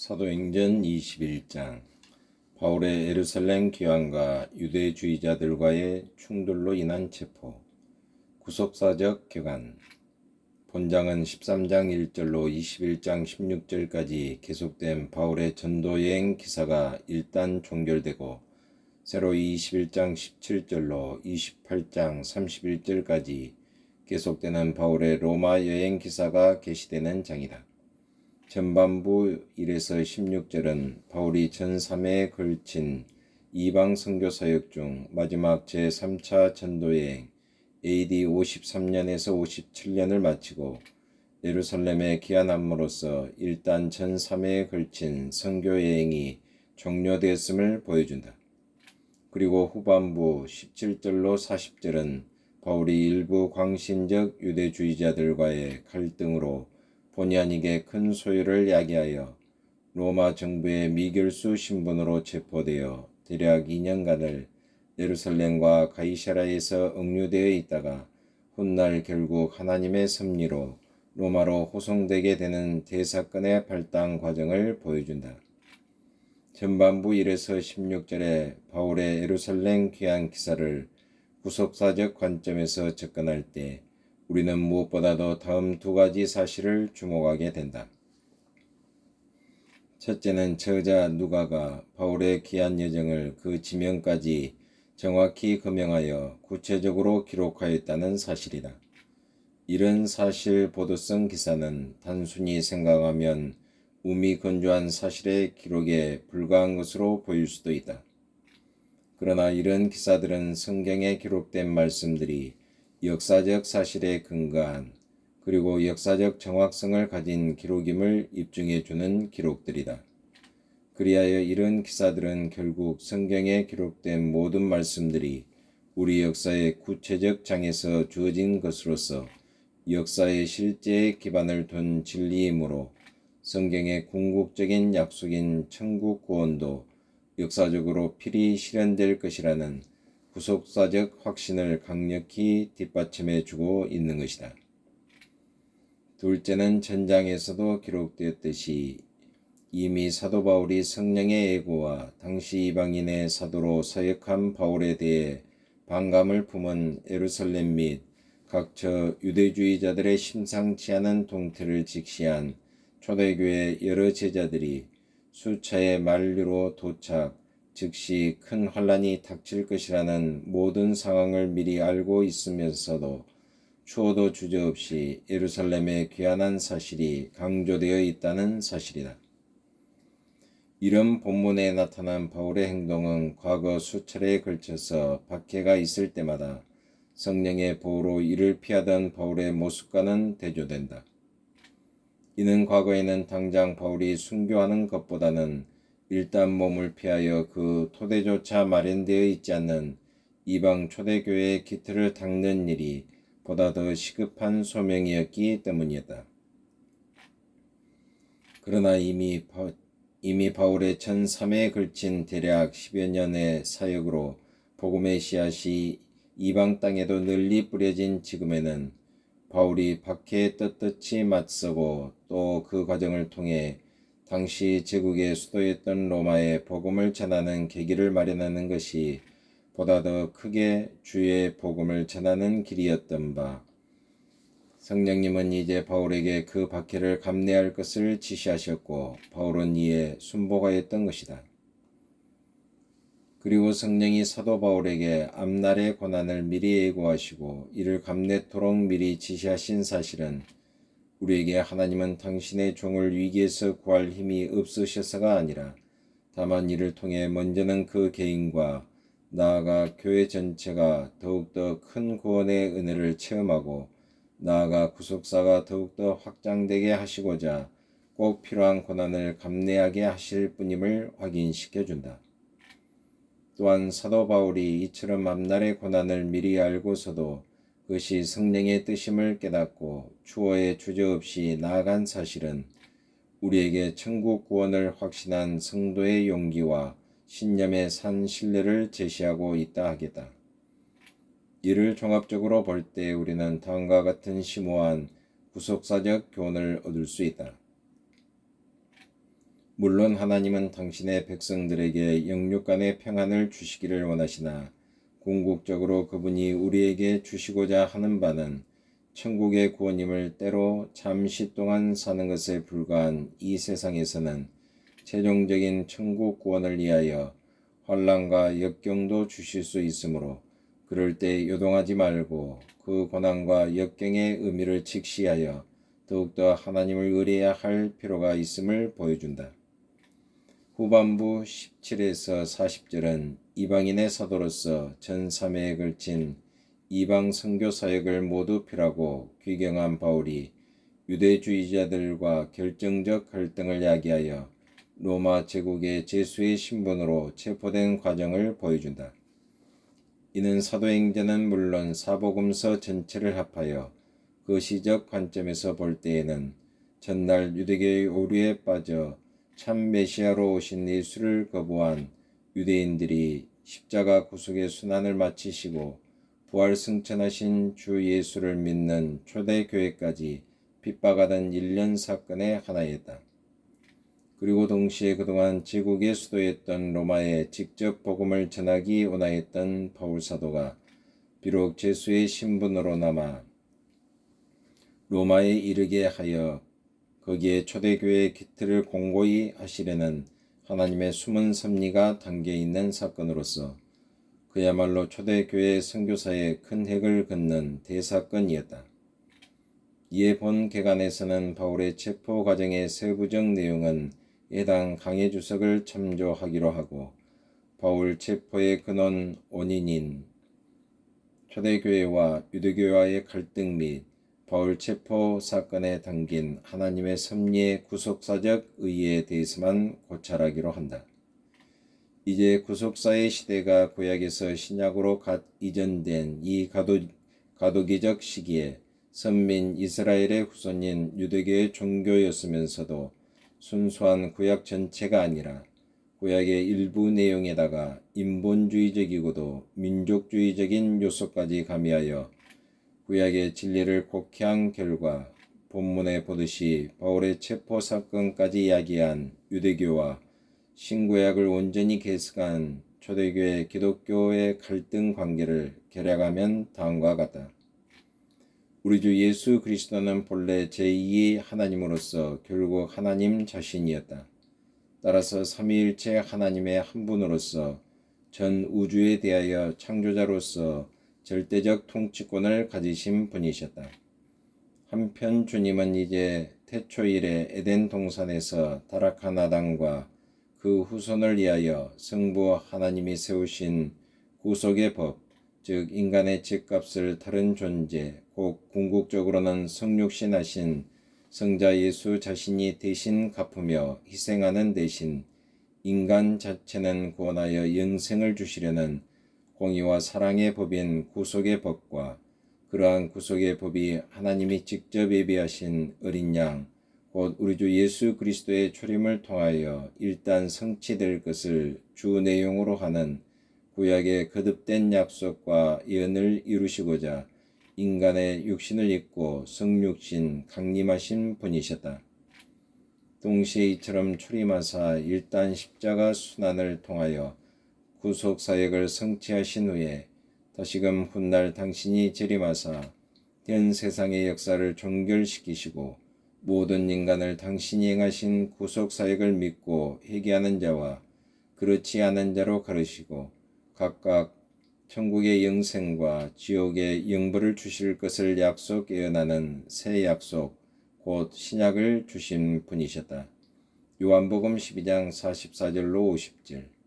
사도행전 21장. 바울의 예루살렘 귀환과 유대주의자들과의 충돌로 인한 체포. 구속사적 격안. 본장은 13장 1절로 21장 16절까지 계속된 바울의 전도 여행 기사가 일단 종결되고 새로 21장 17절로 28장 31절까지 계속되는 바울의 로마 여행 기사가 게시되는 장이다. 전반부 1에서 16절은 바울이 전 3회에 걸친 이방 선교 사역 중 마지막 제3차 전도 여행 AD 53년에서 57년을 마치고 예루살렘에 귀환함으로써 일단 전 3회에 걸친 선교 여행이 종료되었음을 보여준다. 그리고 후반부 17절로 40절은 바울이 일부 광신적 유대주의자들과의 갈등으로 본의 아니게 큰 소요를 야기하여 로마 정부의 미결수 신분으로 체포되어 대략 2년간을 예루살렘과 가이사라에서 억류되어 있다가 훗날 결국 하나님의 섭리로 로마로 호송되게 되는 대사건의 발당 과정을 보여준다. 전반부 1에서 16절에 바울의 예루살렘 귀환 기사를 구속사적 관점에서 접근할 때 우리는 무엇보다도 다음 두 가지 사실을 주목하게 된다. 첫째는 저자 누가가 바울의 귀한 여정을 그 지명까지 정확히 거명하여 구체적으로 기록하였다는 사실이다. 이런 사실 보도성 기사는 단순히 생각하면 우미 건조한 사실의 기록에 불과한 것으로 보일 수도 있다. 그러나 이런 기사들은 성경에 기록된 말씀들이 역사적 사실에 근거한 그리고 역사적 정확성을 가진 기록임을 입증해 주는 기록들이다. 그리하여 이런 기사들은 결국 성경에 기록된 모든 말씀들이 우리 역사의 구체적 장에서 주어진 것으로서 역사의 실제에 기반을 둔 진리이므로 성경의 궁극적인 약속인 천국 구원도 역사적으로 필히 실현될 것이라는 구속사적 확신을 강력히 뒷받침해 주고 있는 것이다. 둘째는 전장에서도 기록되었듯이 이미 사도 바울이 성령의 예고와 당시 이방인의 사도로 서역한 바울에 대해 반감을 품은 예루살렘 및 각처 유대주의자들의 심상치 않은 동태를 직시한 초대교회 여러 제자들이 수차의 만류로 도착, 즉시 큰 환란이 닥칠 것이라는 모든 상황을 미리 알고 있으면서도 추워도 주저없이 예루살렘에 귀환한 사실이 강조되어 있다는 사실이다. 이런 본문에 나타난 바울의 행동은 과거 수차례에 걸쳐서 박해가 있을 때마다 성령의 보호로 이를 피하던 바울의 모습과는 대조된다. 이는 과거에는 당장 바울이 순교하는 것보다는 일단 몸을 피하여 그 토대조차 마련되어 있지 않는 이방 초대교회의 기틀을 닦는 일이 보다 더 시급한 소명이었기 때문이었다. 그러나 이미, 바, 이미 바울의 전 3회에 걸친 대략 10여 년의 사역으로 복음의 씨앗이 이방 땅에도 널리 뿌려진 지금에는 바울이 박해에 떳떳이 맞서고 또 그 과정을 통해 당시 제국의 수도였던 로마에 복음을 전하는 계기를 마련하는 것이 보다 더 크게 주의 복음을 전하는 길이었던 바 성령님은 이제 바울에게 그 박해를 감내할 것을 지시하셨고 바울은 이에 순복하였던 것이다. 그리고 성령이 사도 바울에게 앞날의 고난을 미리 예고하시고 이를 감내토록 미리 지시하신 사실은 우리에게 하나님은 당신의 종을 위기에서 구할 힘이 없으셔서가 아니라 다만 이를 통해 먼저는 그 개인과 나아가 교회 전체가 더욱더 큰 구원의 은혜를 체험하고 나아가 구속사가 더욱더 확장되게 하시고자 꼭 필요한 고난을 감내하게 하실 뿐임을 확인시켜 준다. 또한 사도 바울이 이처럼 앞날의 고난을 미리 알고서도 그것이 성령의 뜻임을 깨닫고 추호에 주저없이 나아간 사실은 우리에게 천국 구원을 확신한 성도의 용기와 신념의 산 신뢰를 제시하고 있다 하겠다. 이를 종합적으로 볼 때 우리는 다음과 같은 심오한 구속사적 교훈을 얻을 수 있다. 물론 하나님은 당신의 백성들에게 영육 간의 평안을 주시기를 원하시나 궁극적으로 그분이 우리에게 주시고자 하는 바는 천국의 구원임을 때로 잠시 동안 사는 것에 불과한 이 세상에서는 최종적인 천국 구원을 위하여 환란과 역경도 주실 수 있으므로 그럴 때 요동하지 말고 그 고난과 역경의 의미를 직시하여 더욱더 하나님을 의뢰해야 할 필요가 있음을 보여준다. 후반부 17에서 40절은 이방인의 사도로서 전 3회에 걸친 이방 선교 사역을 모두 피라고 귀경한 바울이 유대주의자들과 결정적 갈등을 야기하여 로마 제국의 제수의 신분으로 체포된 과정을 보여준다. 이는 사도행전은 물론 사복음서 전체를 합하여 그 시적 관점에서 볼 때에는 전날 유대교의 오류에 빠져 참 메시아로 오신 예수를 거부한 유대인들이 십자가 구속의 순환을 마치시고 부활 승천하신 주 예수를 믿는 초대 교회까지 핍박하던 일련 사건의 하나였다. 그리고 동시에 그동안 제국의 수도였던 로마에 직접 복음을 전하기 원하였던 바울 사도가 비록 제수의 신분으로 남아 로마에 이르게 하여 거기에 초대교회의 기틀을 공고히 하시려는 하나님의 숨은 섭리가 담겨 있는 사건으로서 그야말로 초대교회 선교사에 큰 획을 긋는 대사건이었다. 이에 본 개간에서는 바울의 체포 과정의 세부적 내용은 해당 강해 주석을 참조하기로 하고 바울 체포의 근원 원인인 초대교회와 유대교회와의 갈등 및 바울 체포 사건에 담긴 하나님의 섭리의 구속사적 의의에 대해서만 고찰하기로 한다. 이제 구속사의 시대가 구약에서 신약으로 갓 이전된 이 가도, 가도기적 시기에 선민 이스라엘의 후손인 유대교의 종교였으면서도 순수한 구약 전체가 아니라 구약의 일부 내용에다가 인본주의적이고도 민족주의적인 요소까지 가미하여 구약의 진리를 곡해한 결과 본문에 보듯이 바울의 체포 사건까지 이야기한 유대교와 신구약을 온전히 개석한 초대교회 기독교의 갈등 관계를 결약하면 다음과 같다. 우리 주 예수 그리스도는 본래 제2의 하나님으로서 결국 하나님 자신이었다. 따라서 삼위일체 하나님의 한 분으로서 전 우주에 대하여 창조자로서 절대적 통치권을 가지신 분이셨다. 한편 주님은 이제 태초일에 에덴 동산에서 타락한 아담과 그 후손을 위하여 성부 하나님이 세우신 구속의 법, 즉 인간의 죄값을 다른 존재, 곧 궁극적으로는 성육신 하신 성자 예수 자신이 대신 갚으며 희생하는 대신 인간 자체는 구원하여 영생을 주시려는 공의와 사랑의 법인 구속의 법과 그러한 구속의 법이 하나님이 직접 예비하신 어린 양, 곧 우리 주 예수 그리스도의 초림을 통하여 일단 성취될 것을 주 내용으로 하는 구약의 거듭된 약속과 예언을 이루시고자 인간의 육신을 입고 성육신 강림하신 분이셨다. 동시에 이처럼 초림하사 일단 십자가 순환을 통하여 구속 사역을 성취하신 후에 다시금 훗날 당신이 재림하사 현 세상의 역사를 종결시키시고 모든 인간을 당신이 행하신 구속 사역을 믿고 회개하는 자와 그렇지 않은 자로 가르시고 각각 천국의 영생과 지옥의 영벌을 주실 것을 약속 예언하는 새 약속 곧 신약을 주신 분이셨다. 요한복음 12장 44절로 50절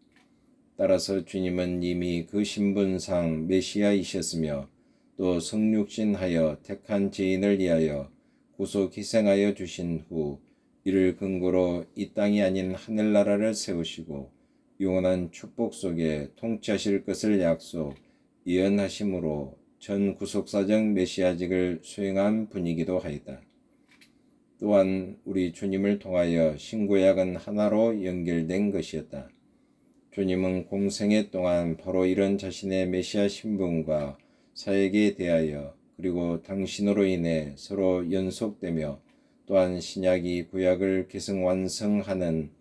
따라서 주님은 이미 그 신분상 메시아이셨으며 또 성육신하여 택한 죄인을 위하여 구속 희생하여 주신 후 이를 근거로 이 땅이 아닌 하늘나라를 세우시고 영원한 축복 속에 통치하실 것을 약속 예언하심으로 전 구속사적 메시아직을 수행한 분이기도 하였다. 또한 우리 주님을 통하여 신구약은 하나로 연결된 것이었다. 주님은 공생애 동안 바로 이런 자신의 메시아 신분과 사역에 대하여 그리고 당신으로 인해 서로 연속되며 또한 신약이 구약을 계승 완성하는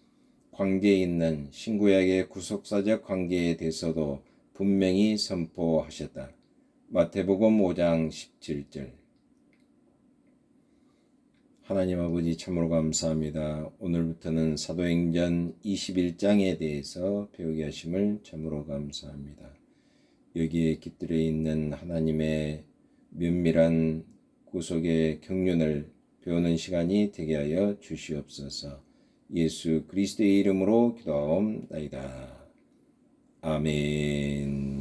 관계에 있는 신구약의 구속사적 관계에 대해서도 분명히 선포하셨다. 마태복음 5장 17절 하나님 아버지 참으로 감사합니다. 오늘부터는 사도행전 21장에 대해서 배우게 하심을 참으로 감사합니다. 여기에 깃들어 있는 하나님의 면밀한 구속의 경륜을 배우는 시간이 되게 하여 주시옵소서. 예수 그리스도의 이름으로 기도하옵나이다. 아멘.